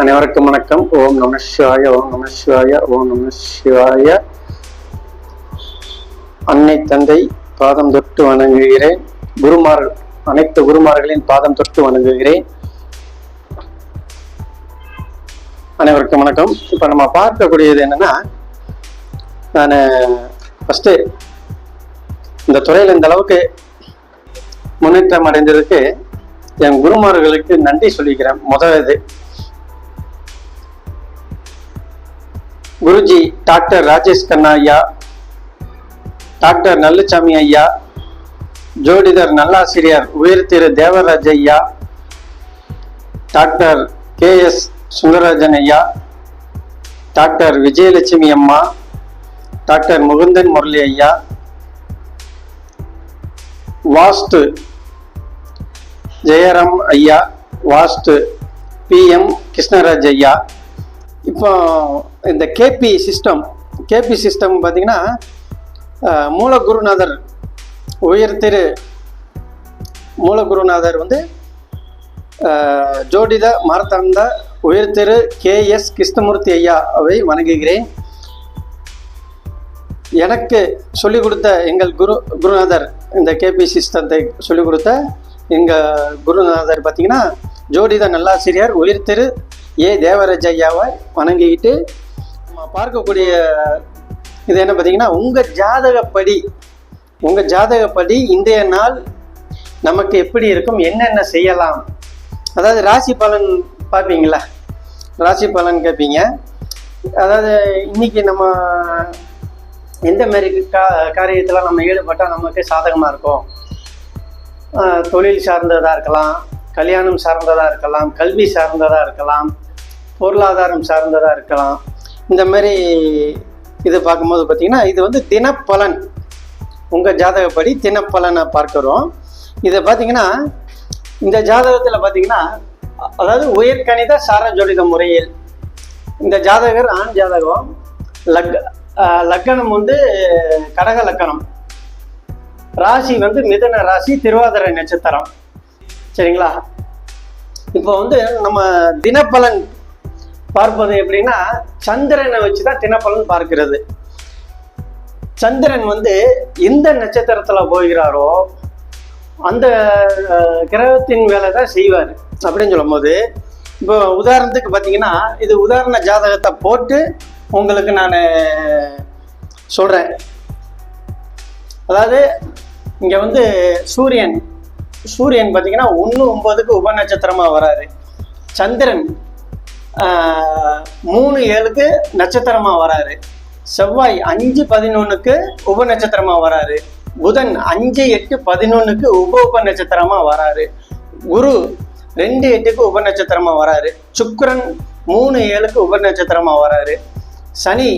அனைவருக்கும் வணக்கம். ஓம் நம சிவாய ஓம் நம சிவாய ஓம் நம சிவாய. அன்னை தந்தை பாதம் தொட்டு வணங்குகிறேன். குருமார் அனைத்து குருமார்களின் பாதம் தொட்டு வணங்குகிறேன். அனைவருக்கும் வணக்கம். இப்போ நம்ம பார்க்கக்கூடியது என்னன்னா நான் ஃபஸ்ட்டு இந்த துறையில் இந்த அளவுக்கு முன்னேற்றம் அடைந்ததுக்கு என் குருமார்களுக்கு நன்றி சொல்லிக்கிறேன். முதல் இது. குருஜி டாக்டர் ராஜேஷ் கண்ணா ஐயா டாக்டர் நல்லசாமி ஐயா ஜோடிதர் நல்லாசிரியர் உயிர் திரு தேவராஜ் ஐயா டாக்டர் கே எஸ் சுந்தரராஜன் ஐயா டாக்டர் விஜயலட்சுமி அம்மா டாக்டர் முகுந்தன் முரளி ஐயா வாஸ்து ஜெயராம் ஐயா வாஸ்து பி எம் கிருஷ்ணராஜ் ஐயா இப்போ இந்த கேபி சிஸ்டம் கேபி சிஸ்டம் பார்த்திங்கன்னா மூலகுருநாதர் உயர் திரு மூலகுருநாதர் வந்து ஜோடித மார்த்தாண்ட உயர் திரு கே எஸ் கிருஷ்ணமூர்த்தி ஐயா அவை வணங்குகிறேன். எனக்கு சொல்லிக் கொடுத்த எங்கள் குரு குருநாதர் இந்த கேபி சிஸ்டத்தை சொல்லிக் கொடுத்த எங்கள் குருநாதர் பார்த்திங்கன்னா ஜோடித நல்லாசிரியர் உயிர் திரு ஏ தேவராஜ் ஐயாவை வணங்கிக்கிட்டு நம்ம பார்க்கக்கூடிய இது என்ன பார்த்தீங்கன்னா உங்கள் ஜாதகப்படி உங்கள் ஜாதகப்படி இன்றைய நாள் நமக்கு எப்படி இருக்கும் என்னென்ன செய்யலாம்? அதாவது ராசி பலன் பார்ப்பீங்களா? ராசி பலன் கேட்பீங்க. அதாவது இன்னைக்கு நம்ம எந்த மாரி கா காரியத்தில் நம்ம ஈடுபட்டால் நமக்கு சாதகமாக இருக்கும்? தொழில் சார்ந்ததாக இருக்கலாம் கல்யாணம் சார்ந்ததாக இருக்கலாம் கல்வி சார்ந்ததாக இருக்கலாம் பொருளாதாரம் சார்ந்ததாக இருக்கலாம். இந்த மாதிரி இது பார்க்கும்போது பார்த்திங்கன்னா இது வந்து தினப்பலன். உங்கள் ஜாதகப்படி தினப்பலனை பார்க்குறோம். இதை பார்த்தீங்கன்னா இந்த ஜாதகத்தில் பார்த்தீங்கன்னா அதாவது உயர்கணித சாரஜோடித முறையில் இந்த ஜாதகர் ஆண் ஜாதகம் லக் லக்கணம் வந்து கடக லக்கணம். ராசி வந்து மிதன ராசி திருவாதிரை நட்சத்திரம். சரிங்களா? இப்போ வந்து நம்ம தினப்பலன் பார்ப்பது எப்படின்னா சந்திரனை வச்சு தான் தினப்பலன் பார்க்கிறது. சந்திரன் வந்து எந்த நட்சத்திரத்தில் போகிறாரோ அந்த கிரகத்தின் வேலை தான் செய்வார். அப்படின்னு சொல்லும்போது இப்போ உதாரணத்துக்கு பார்த்தீங்கன்னா இது உதாரண ஜாதகத்தை போட்டு உங்களுக்கு நான் சொல்கிறேன் அதாவது இங்கே வந்து சூரியன் சூரியன் பார்த்தீங்கன்னா ஒன்று ஒன்பதுக்கு உப நட்சத்திரமாக வராரு. சந்திரன் மூணு ஏழுக்கு நட்சத்திரமாக வராரு. செவ்வாய் அஞ்சு பதினொன்றுக்கு உப நட்சத்திரமாக வராரு. புதன் அஞ்சு எட்டு பதினொன்றுக்கு உப உப நட்சத்திரமாக வராரு. குரு ரெண்டு எட்டுக்கு உப நட்சத்திரமாக வராரு. சுக்கரன் மூணு ஏழுக்கு உப நட்சத்திரமாக வராரு. சனி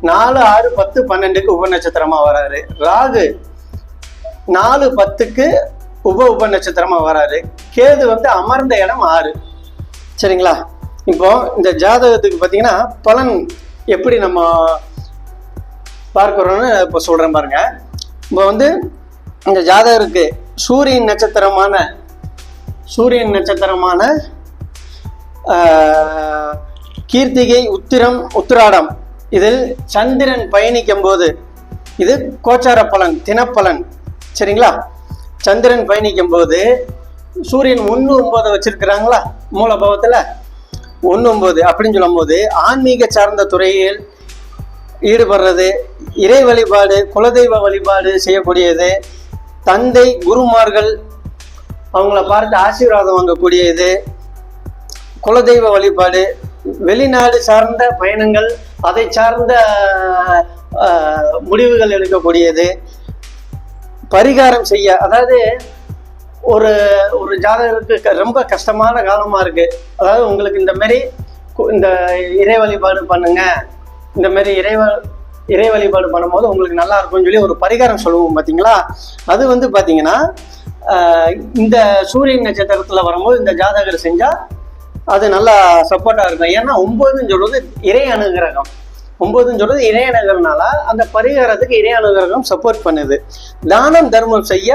நாலு ஆறு பத்து பன்னெண்டுக்கு உப நட்சத்திரமா வராரு. ராகு நாலு பத்துக்கு உப உப நட்சத்திரமா வராரு. கேது வந்து அமர்ந்த இடம் ஆறு. சரிங்களா? இப்போ இந்த ஜாதகத்துக்கு பார்த்தீங்கன்னா பலன் எப்படி நம்ம பார்க்குறோன்னு இப்போ சொல்கிறேன் பாருங்க. இப்போ வந்து இந்த ஜாதகருக்கு சூரியன் நட்சத்திரமான சூரியன் நட்சத்திரமான கீர்த்திகை உத்திரம் உத்திராடம். இதில் சந்திரன் பயணிக்கும் போது இது கோச்சார பலன் தினப்பலன். சரிங்களா? சந்திரன் பயணிக்கும் போது சூரியன் ஒன்று ஒன்பது வச்சிருக்கிறாங்களா? மூலபாவத்தில்? ஒன்று அப்படின்னு சொல்லும்போது ஆன்மீக சார்ந்த துறையில் ஈடுபடுறது இறை வழிபாடு குலதெய்வ வழிபாடு செய்யக்கூடியது தந்தை குருமார்கள் அவங்கள பார்த்து ஆசீர்வாதம் வாங்கக்கூடியது குலதெய்வ வழிபாடு வெளிநாடு சார்ந்த பயணங்கள் அதை சார்ந்த முடிவுகள் எடுக்கக்கூடியது பரிகாரம் செய்ய அதாவது ஒரு ஒரு ஜாதகருக்கு க- ரொம்ப கஷ்டமான காலமாக இருக்கு. அதாவது உங்களுக்கு இந்த மாரி இந்த இறை வழிபாடு பண்ணுங்க. இந்த மாரி இறை இறை வழிபாடு பண்ணும்போது உங்களுக்கு நல்லா இருக்கும்னு சொல்லி ஒரு பரிகாரம் சொல்லுவோம் பார்த்தீங்களா அது வந்து பார்த்தீங்கன்னா இந்த சூரியன் நட்சத்திரத்தில் வரும்போது இந்த ஜாதகர் செஞ்சால் அது நல்லா சப்போர்ட்டாக இருக்கும். ஏன்னா ஒம்பதுன்னு சொல்வது இறை அனுகிரகம். ஒன்பதுன்னு சொல்றது இறை அனுகிரகனால அந்த பரிகாரத்துக்கு இறை அனுகிரகம் சப்போர்ட் பண்ணுது. தானம் தர்மம் செய்ய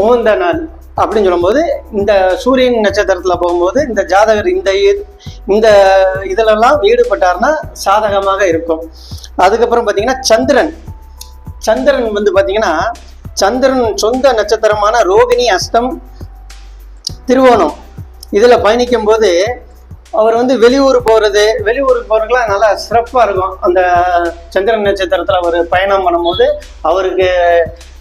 உகந்த நாள் அப்படின்னு சொல்லும்போது இந்த சூரியன் நட்சத்திரத்தில் போகும்போது இந்த ஜாதகர் இந்த இந்த இதிலெல்லாம் ஈடுபட்டார்னா சாதகமாக இருக்கும். அதுக்கப்புறம் பார்த்தீங்கன்னா சந்திரன். சந்திரன் வந்து பார்த்தீங்கன்னா சந்திரன் சொந்த நட்சத்திரமான ரோகிணி அஸ்தம் திருவோணம். இதில் பயணிக்கும் போது அவர் வந்து வெளியூர் போகிறது வெளியூருக்கு போகிறதுக்குலாம் நல்லா சிறப்பாக இருக்கும். அந்த சந்திரன் நட்சத்திரத்தில் அவர் பயணம் பண்ணும்போது அவருக்கு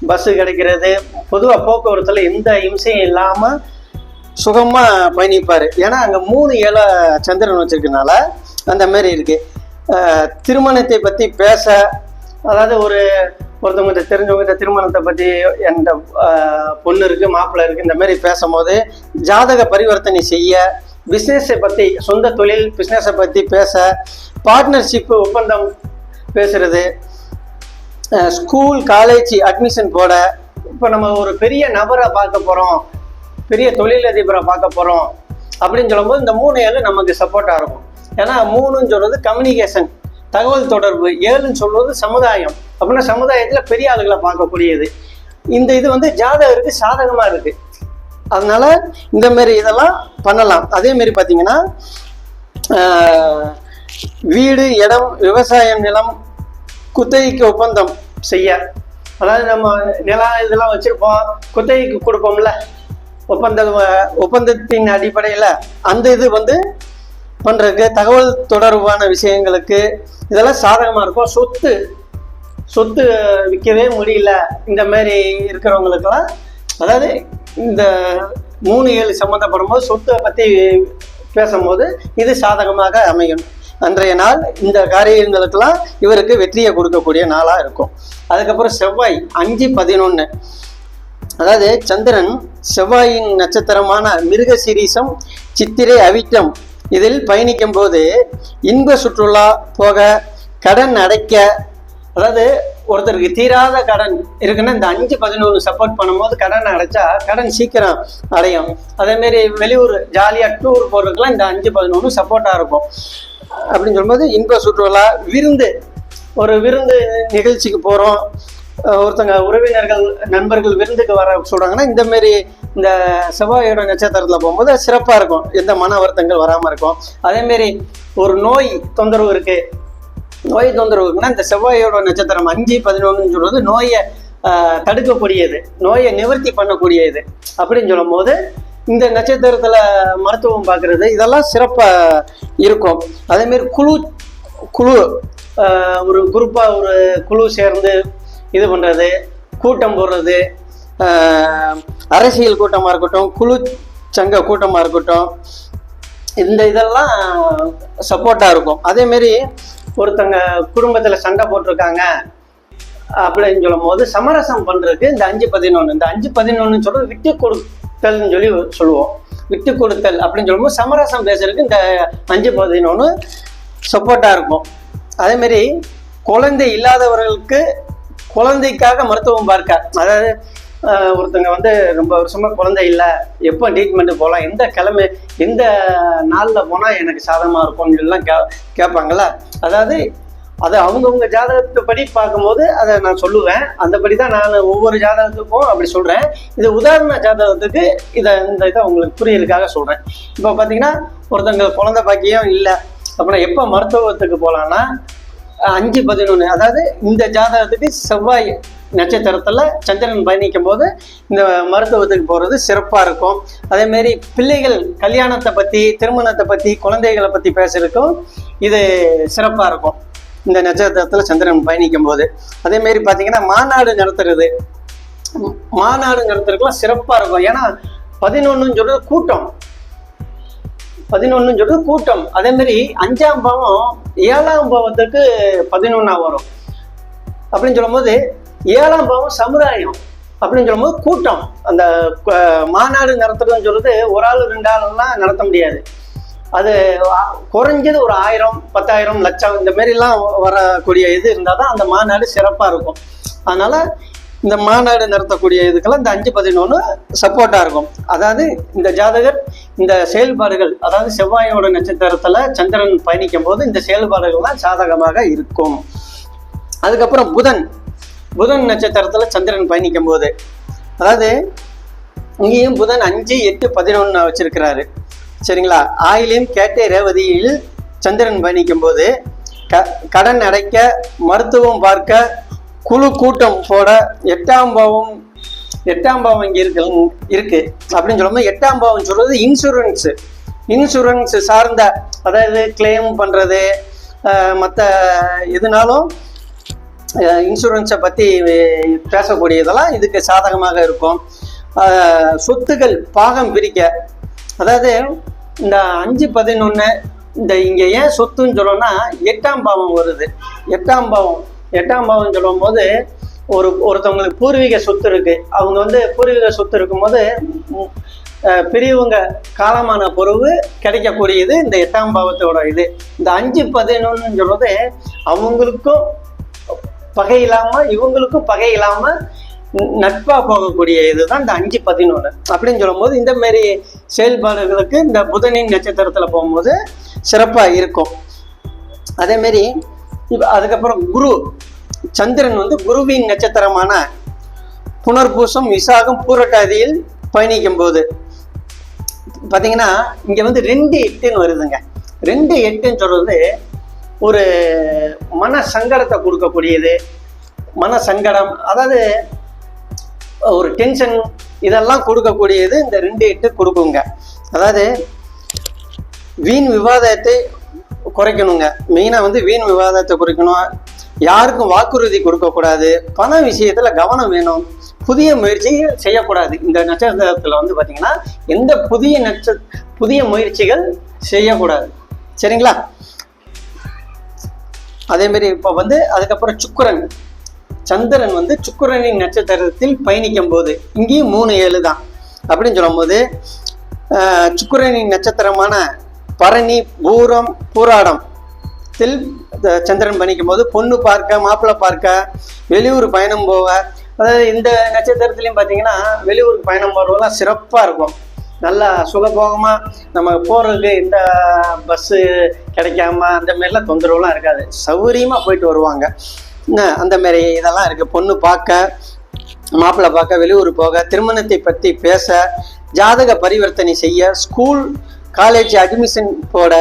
பஸ்ஸு கிடைக்கிறது. பொதுவாக போக்குவரத்தில் எந்த இம்சையும் இல்லாமல் சுகமாக பயணிப்பார். ஏன்னா அங்கே மூணு ஏழை சந்திரன் வச்சுருக்கனால அந்த மாதிரி இருக்குது திருமணத்தை பற்றி பேச அதாவது ஒரு ஒருத்தவங்க தெரிஞ்சவங்க திருமணத்தை பற்றி எந்த பொண்ணு இருக்குது மாப்பிள்ளை இருக்குது இந்த மாதிரி பேசும்போது ஜாதக பரிவர்த்தனை செய்ய பிஸ்னஸை பற்றி சொந்த தொழில் பிஸ்னஸை பற்றி பேச பார்ட்னர்ஷிப்பு ஒப்பந்தம் பேசுகிறது ஸ்கூல் காலேஜ் அட்மிஷன் போட இப்போ நம்ம ஒரு பெரிய நபரை பார்க்க போகிறோம் பெரிய தொழிலதிபரை பார்க்க போகிறோம் அப்படின்னு சொல்லும்போது இந்த மூணு ஏழு நமக்கு சப்போர்ட்டாக இருக்கும். ஏன்னா மூணுன்னு சொல்கிறது கம்யூனிகேஷன் தகவல் தொடர்பு ஏழுன்னு சொல்வது சமுதாயம். அப்படின்னா சமுதாயத்தில் பெரிய ஆளுகளை பார்க்கக்கூடியது. இந்த இது வந்து ஜாதகருக்கு சாதகமாக இருக்குது அதனால இந்த மாதிரி இதெல்லாம் பண்ணலாம். அதே மாதிரி பார்த்தீங்கன்னா வீடு இடம் விவசாய நிலம் குத்தகைக்கு ஒப்பந்தம் செய்ய. அதாவது நம்ம நிலம் இதெல்லாம் வச்சுருப்போம். குத்தகைக்கு கொடுப்போம்ல. ஒப்பந்த ஒப்பந்தத்தின் அடிப்படையில் அந்த இது வந்து பண்ணுறதுக்கு தகவல் தொடர்பான விஷயங்களுக்கு இதெல்லாம் சாதகமாக இருக்கும். சொத்து சொத்து விற்கவே முடியல. இந்த மாதிரி இருக்கிறவங்களுக்கெல்லாம் அதாவது இந்த மூணு ஏழு சம்மந்தப்படும் போது சொத்தை பற்றி பேசும்போது இது சாதகமாக அமையும். அன்றைய நாள் இந்த காரியங்களுக்கெல்லாம் இவருக்கு வெற்றியை கொடுக்கக்கூடிய நாளாக இருக்கும். அதுக்கப்புறம் செவ்வாய் அஞ்சு பதினொன்று அதாவது சந்திரன் செவ்வாயின் நட்சத்திரமான மிருக சீரீசம் சித்திரை அவிட்டம் இதில் பயணிக்கும் போது இன்ப சுற்றுலா போக கடன் அடைக்க அதாவது ஒருத்தருக்கு தீராத கடன் இருக்குன்னா இந்த அஞ்சு பதினொன்று சப்போர்ட் பண்ணும்போது கடன் அடைச்சா கடன் சீக்கிரம் அடையும். அதேமாரி வெளியூர் ஜாலியாக டூர் போகிறதுக்குலாம் இந்த அஞ்சு பதினொன்று சப்போர்ட்டாக இருக்கும். அப்படின்னு சொல்லும்போது இன்ப சுற்றுலா விருந்து ஒரு விருந்து நிகழ்ச்சிக்கு போகிறோம் ஒருத்தங்க உறவினர்கள் நண்பர்கள் விருந்துக்கு வர சொல்கிறாங்கன்னா இந்த மாரி இந்த செவ்வாயோட நட்சத்திரத்தில் போகும்போது சிறப்பாக இருக்கும். எந்த மன வருத்தங்கள் வராமல் இருக்கும். அதேமாரி ஒரு நோய் தொந்தரவு இருக்குது நோய் தொந்தரவு இருக்குன்னா இந்த செவ்வாயோட நட்சத்திரம் அஞ்சு பதினொன்றுன்னு சொல்றது நோயை தடுக்கக்கூடியது. நோயை நிவர்த்தி பண்ணக்கூடியது அப்படின்னு சொல்லும்போது இந்த நட்சத்திரத்தில் மருத்துவம் பார்க்குறது இதெல்லாம் சிறப்பாக இருக்கும். அதேமாரி குழு குழு ஒரு குரூப்பாக ஒரு குழு சேர்ந்து இது பண்ணுறது கூட்டம் போடுறது அரசியல் கூட்டமாக இருக்கட்டும் குழு சங்க கூட்டமாக இருக்கட்டும் இந்த இதெல்லாம் சப்போர்ட்டாக இருக்கும். அதேமாரி ஒருத்தங்க குடும்பத்தில் சண்டை போட்டிருக்காங்க அப்படின்னு சொல்லும் போது சமரசம் பண்ணுறதுக்கு இந்த அஞ்சு பதினொன்று இந்த அஞ்சு பதினொன்று சொல்கிறது விட்டு கொடுத்தல்னு சொல்லி சொல்லுவோம். விட்டு கொடுத்தல் அப்படின்னு சொல்லும்போது சமரசம் பேசுறதுக்கு இந்த அஞ்சு பதினொன்று சப்போர்ட்டாக இருக்கும். அதேமாரி குழந்தை இல்லாதவர்களுக்கு குழந்தைக்காக மருத்துவம் பார்க்க அதாவது ஒருத்தங்க வந்து ரொம்ப வருஷமா குழந்தை இல்லை. எப்போ ட்ரீட்மெண்ட் போகலாம் எந்த கிழமை எந்த நாளில் போனால் எனக்கு சாதகமாக இருக்கும்னு எல்லாம் கே கேட்பாங்கல்ல அதாவது அது அவங்கவுங்க ஜாதகத்துப்படி பார்க்கும்போது அதை நான் சொல்லுவேன். அந்தபடி தான் நான் ஒவ்வொரு ஜாதகத்துக்கும் அப்படி சொல்கிறேன் இது உதாரண ஜாதகத்துக்கு இதை இந்த இதை உங்களுக்கு புரியலுக்காக சொல்கிறேன் இப்போ பார்த்தீங்கன்னா ஒருத்தங்க குழந்தை பாக்கியம் இல்லை. அப்படின்னா எப்போ மருத்துவத்துக்கு போகலான்னா அஞ்சு பதினொன்று அதாவது இந்த ஜாதகத்துக்கு செவ்வாய் நட்சத்திரத்தில் சந்திரன் பயணிக்கும் போது இந்த மருத்துவத்துக்கு போகிறது சிறப்பாக இருக்கும். அதேமாரி பிள்ளைகள் கல்யாணத்தை பற்றி திருமணத்தை பற்றி குழந்தைகளை பற்றி பேசுறதுக்கும் இது சிறப்பாக இருக்கும். இந்த நட்சத்திரத்தில் சந்திரன் பயணிக்கும் போது அதேமாரி பார்த்தீங்கன்னா மாநாடு நடத்துறது. மாநாடு நடத்துறதுக்குலாம் சிறப்பாக இருக்கும். ஏன்னா பதினொன்றுன்னு சொல்றது கூட்டம். பதினொன்றுன்னு சொல்றது கூட்டம். அதேமாரி அஞ்சாம் பாவம் ஏழாம் பாவத்துக்கு பதினொன்னா வரும். அப்படின்னு சொல்லும்போது ஏழாம் பாவம் சமுதாயம் அப்படின்னு சொல்லும்போது கூட்டம். அந்த மாநாடு நடத்துறதுன்னு சொல்றது ஒரு ஆள் ரெண்டு ஆளுலாம் நடத்த முடியாது. அது குறைஞ்சது ஒரு ஆயிரம் பத்தாயிரம் லட்சம் இந்த மாதிரிலாம் வரக்கூடிய இது இருந்தால் தான் அந்த மாநாடு சிறப்பாக இருக்கும். அதனால் இந்த மாநாடு நடத்தக்கூடிய இதுக்கெல்லாம் இந்த அஞ்சு பதினொன்று சப்போர்ட்டாக இருக்கும். அதாவது இந்த ஜாதகர் இந்த செயல்பாடுகள் அதாவது செவ்வாயோட நட்சத்திரத்தில் சந்திரன் பயணிக்கும் போது இந்த செயல்பாடுகள்லாம் சாதகமாக இருக்கும். அதுக்கப்புறம் புதன் புதன் நட்சத்திரத்தில் சந்திரன் பயணிக்கும் போது அதாவது இங்கேயும் புதன் அஞ்சு எட்டு பதினொன்று வச்சிருக்கிறாரு. சரிங்களா? ஆயிலையும் கேட்டை ரேவதியில் சந்திரன் பயணிக்கும் போது க கடன் அடைக்க மருத்துவம் பார்க்க குழு கூட்டம் போட எட்டாம் பாவம் எட்டாம் பாவம் இங்கே இருக்கு இருக்கு. அப்படின்னு சொல்லும்போது எட்டாம் பாவம் சொல்றது இன்சூரன்ஸ் இன்சூரன்ஸ் சார்ந்த அதாவது கிளைம் பண்ணுறது மற்ற எதுனாலும் இன்சூரன்ஸை பற்றி பேசக்கூடியதெல்லாம் இதுக்கு சாதகமாக இருக்கும். சொத்துகள் சொத்துக்கள் பாகம் பிரிக்க. அதாவது இந்த அஞ்சு பதினொன்று இந்த இங்கே ஏன் சொத்துன்னு சொல்லணும்னா எட்டாம் பாவம் வருது. எட்டாம் பாவம். எட்டாம் பாவம் சொல்லும் போது ஒரு ஒருத்தவங்களுக்கு பூர்வீக சொத்து இருக்கு. அவங்க வந்து பூர்வீக சொத்து இருக்கும்போது பெரியவங்க காலமான பொருவு கிடைக்கக்கூடியது இந்த எட்டாம் பாவத்தோட இது. இந்த அஞ்சு பதினொன்னு சொல்றது அவங்களுக்கும் பகை இல்லாம இவங்களுக்கும் பகை இல்லாம நட்பா போகக்கூடிய இதுதான் இந்த அஞ்சு பதினொன்று அப்படின்னு சொல்லும்போது இந்த மாதிரி செயல்பாடுகளுக்கு இந்த புதனின் நட்சத்திரத்துல போகும்போது சிறப்பா இருக்கும். அதே மாதிரி அதுக்கப்புறம் குரு. சந்திரன் வந்து குருவின் நட்சத்திரமான புனர்பூசம் விசாகம் பூரட்டாதியில் பயணிக்கும் போது பார்த்தீங்கன்னா இங்கே வந்து ரெண்டு எட்டுன்னு வருதுங்க. ரெண்டு எட்டுன்னு சொல்றது ஒரு மன சங்கடத்தை கொடுக்கக்கூடியது மன சங்கடம் அதாவது ஒரு டென்ஷன் இதெல்லாம் கொடுக்கக்கூடியது இந்த ரெண்டு எட்டு கொடுக்குங்க. அதாவது வீண் விவாதத்தை குறைக்கணுங்க. மெயினாக வந்து வீண் விவாதத்தை குறைக்கணும். யாருக்கும் வாக்குறுதி கொடுக்கக்கூடாது. பண விஷயத்தில் கவனம் வேணும். புதிய முயற்சி செய்யக்கூடாது. இந்த நட்சத்திரத்தில் வந்து பார்த்தீங்கன்னா எந்த புதிய நட்ச புதிய முயற்சிகள் செய்யக்கூடாது. சரிங்களா? அதே மாதிரி இப்போ வந்து அதுக்கப்புறம் சுக்கரன். சந்திரன் வந்து சுக்கரனின் நட்சத்திரத்தில் பயணிக்கும் போது இங்கேயும் மூணு ஏழு தான். அப்படின்னு சொல்லும்போது சுக்கரனின் நட்சத்திரமான பரணி பூரம் பூராடம் தில் சந்திரன் பயணிக்கும் போது பொண்ணு பார்க்க மாப்பிள்ளை பார்க்க வெளியூர் பயணம் போக அதாவது இந்த நட்சத்திரத்துலையும் பார்த்தீங்கன்னா வெளியூருக்கு பயணம் போகிறதெல்லாம் சிறப்பாக இருக்கும். நல்லா சுகபோகமாக நம்ம போகிறதுக்கு இந்த பஸ்ஸு கிடைக்காம அந்த மாரிலாம் தொந்தரவுலாம் இருக்காது. சௌகரியமாக போயிட்டு வருவாங்க. என்ன, அந்த மாரி இதெல்லாம் இருக்குது பொண்ணு பார்க்க மாப்பிள்ளை பார்க்க வெளியூர் போக திருமணத்தை பற்றி பேச ஜாதக பரிவர்த்தனை செய்ய ஸ்கூல் காலேஜ் அட்மிஷன் போட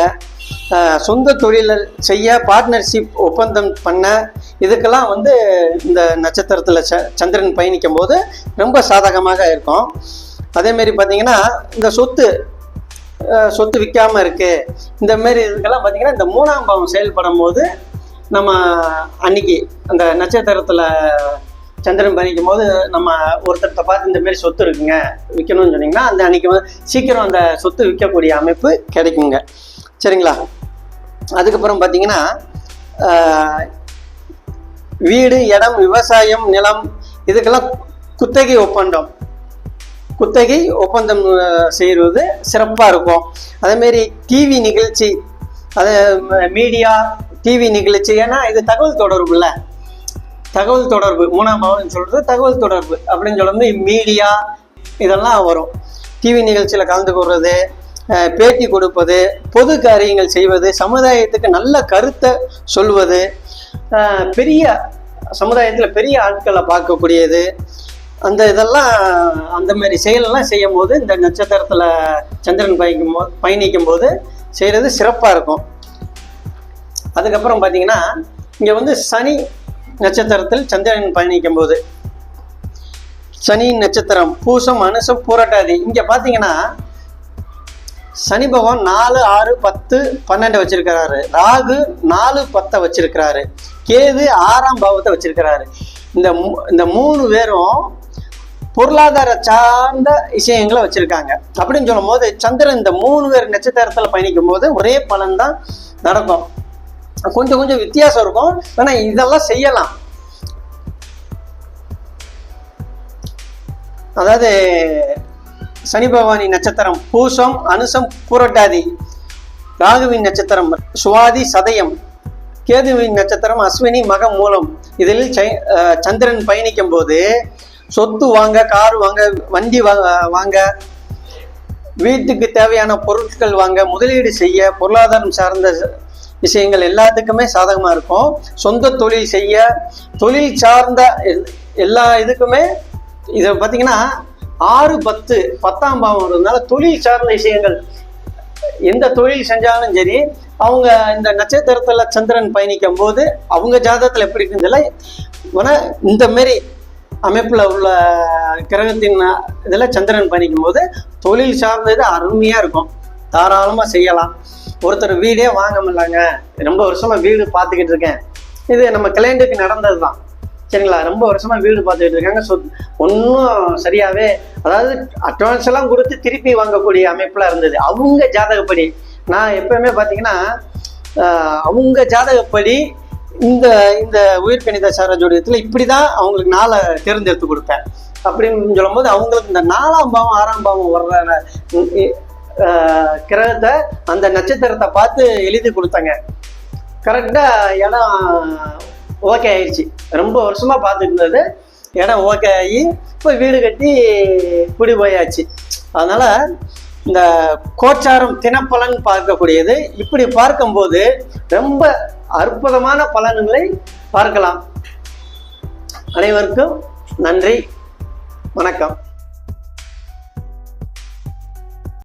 சொந்த தொழில் செய்ய பார்ட்னர்ஷிப் ஒப்பந்தம் பண்ண இதுக்கெல்லாம் வந்து இந்த நட்சத்திரத்தில் ச சந்திரன் பயணிக்கும் போது ரொம்ப சாதகமாக இருக்கும். அதேமாரி பார்த்தீங்கன்னா இந்த சொத்து சொத்து விற்காம இருக்கு. இந்த மாரி இதுக்கெல்லாம் பார்த்தீங்கன்னா இந்த மூணாம் பாவம் செயல்படும் போது நம்ம அன்னைக்கு அந்த நட்சத்திரத்தில் சந்திரன் பயணிக்கும் போது நம்ம ஒருத்தர்கிட்ட பார்த்து இந்த மாரி சொத்து இருக்குங்க விற்கணும்னு சொன்னீங்கன்னா அந்த அன்னைக்கு வந்து சீக்கிரம் அந்த சொத்து விற்கக்கூடிய அமைப்பு கிடைக்குங்க. சரிங்களா? அதுக்கப்புறம் பார்த்தீங்கன்னா வீடு இடம் விவசாயம் நிலம் இதுக்கெல்லாம் குத்தகை ஒப்பந்தம். குத்தகை ஒப்பந்தம் செய்வது சிறப்பாக இருக்கும். அதேமாரி டிவி நிகழ்ச்சி அது மீடியா டிவி நிகழ்ச்சி ஏன்னா இது தகவல் தொடர்புல தகவல் தொடர்பு மூணாம் பாவம்னு சொல்கிறது தகவல் தொடர்பு அப்படின்னு சொல்லும்போது மீடியா இதெல்லாம் வரும். டிவி நிகழ்ச்சியில் கலந்து கொள்வது பேட்டி கொடுப்பது பொது காரியங்கள் செய்வது சமுதாயத்துக்கு நல்ல கருத்தை சொல்வது பெரிய சமுதாயத்தில் பெரிய ஆட்களை பார்க்கக்கூடியது அந்த இதெல்லாம் அந்த மாதிரி செயலெல்லாம் செய்யும் போது இந்த நட்சத்திரத்தில் சந்திரன் பயணிக்கும் போது பயணிக்கும் போது செய்கிறது சிறப்பாக இருக்கும். அதுக்கப்புறம் பார்த்தீங்கன்னா இங்கே வந்து சனி நட்சத்திரத்தில் சந்திரன் பயணிக்கும் போது சனி நட்சத்திரம் பூசம் அனுசம் பூரட்டாதி இங்கே பார்த்தீங்கன்னா சனி பகவான் நாலு ஆறு பத்து பன்னெண்டு வச்சிருக்கிறாரு. ராகு நாலு பத்தை வச்சிருக்கிறாரு. கேது ஆறாம் பாவத்தை வச்சிருக்கிறாரு. இந்த மூ- இந்த மூணு பேரும் பொருளாதார சார்ந்த விஷயங்களை வச்சிருக்காங்க. அப்படின்னு சொல்லும் போது சந்திரன் இந்த மூணு பேர் நட்சத்திரத்துல பயணிக்கும் போது ஒரே பலன் தான் நடக்கும். கொஞ்சம் கொஞ்சம் வித்தியாசம் இருக்கும். ஆனா இதெல்லாம் செய்யலாம். அதாவது சனி பகவானி நட்சத்திரம் பூசம் அனுசம் பூரட்டாதி. ராகுவின் நட்சத்திரம் சுவாதி சதயம். கேதுவின் நட்சத்திரம் அஸ்வினி மகம் மூலம். இதில் சை- சந்திரன் பயணிக்கும் போது சொத்து வாங்க கார் வாங்க வண்டி வா- வாங்க வீட்டுக்கு தேவையான பொருட்கள் வாங்க முதலீடு செய்ய பொருளாதாரம் சார்ந்த விஷயங்கள் எல்லாத்துக்குமே சாதகமாக இருக்கும். சொந்த தொழில் செய்ய தொழில் சார்ந்த எல்லா இதுக்குமே இதை பார்த்தீங்கன்னா ஆறு பத்து பத்தாம் பாவம் இருந்தனால தொழில் சார்ந்த விஷயங்கள் எந்த தொழில் செஞ்சாலும் சரி அவங்க இந்த நட்சத்திரத்தில் சந்திரன் பயணிக்கும் போது அவங்க ஜாதகத்தில் எப்படி இருக்குதுல இந்த மாரி அமைப்பில் உள்ள கிரகத்தின் இதில் சந்திரன் பயணிக்கும் போது தொழில் சார்ந்தது அருமையாக இருக்கும். தாராளமாக செய்யலாம். ஒருத்தர் வீடே வாங்க முடியலங்க. ரொம்ப வருஷமாக வீடு பார்த்துக்கிட்டு இருக்கேன். இது நம்ம கிளைண்ட்டுக்கு நடந்தது தான் சரிங்களா? ரொம்ப வருஷமாக வீடு பார்த்துக்கிட்டு இருக்காங்க. ஸோ ஒன்றும் சரியாகவே அதாவது அட்வான்ஸ் எல்லாம் கொடுத்து திருப்பி வாங்கக்கூடிய அமைப்பில் இருந்தது. அவங்க ஜாதகப்படி. நான் எப்பயுமே பார்த்தீங்கன்னா அவங்க ஜாதகப்படி இந்த இந்த உயிர்கணித கணிதாச்சார ஜோடியத்தில் இப்படி தான் அவங்களுக்கு நாளை தேர்ந்தெடுத்து கொடுப்பேன் அப்படின்னு சொல்லும்போது அவங்களுக்கு இந்த நாலாம் பாவம் ஆறாம் பாவம் வர்ற கிரகத்தை அந்த நட்சத்திரத்தை பார்த்து எழுதி கொடுத்தாங்க. கரெக்டாக இடம் ஓகே ஆயிடுச்சு. ரொம்ப வருஷமாக பார்த்துட்டு இருந்தது. இடம் ஓகே ஆகி இப்போ வீடு கட்டி குடி போயாச்சு. அதனால் இந்த கோச்சாரம் தினப்பலன் பார்க்கக்கூடியது. இப்படி பார்க்கும்போது ரொம்ப அற்புதமான பலன்களை பார்க்கலாம். அனைவருக்கும் நன்றி. வணக்கம்.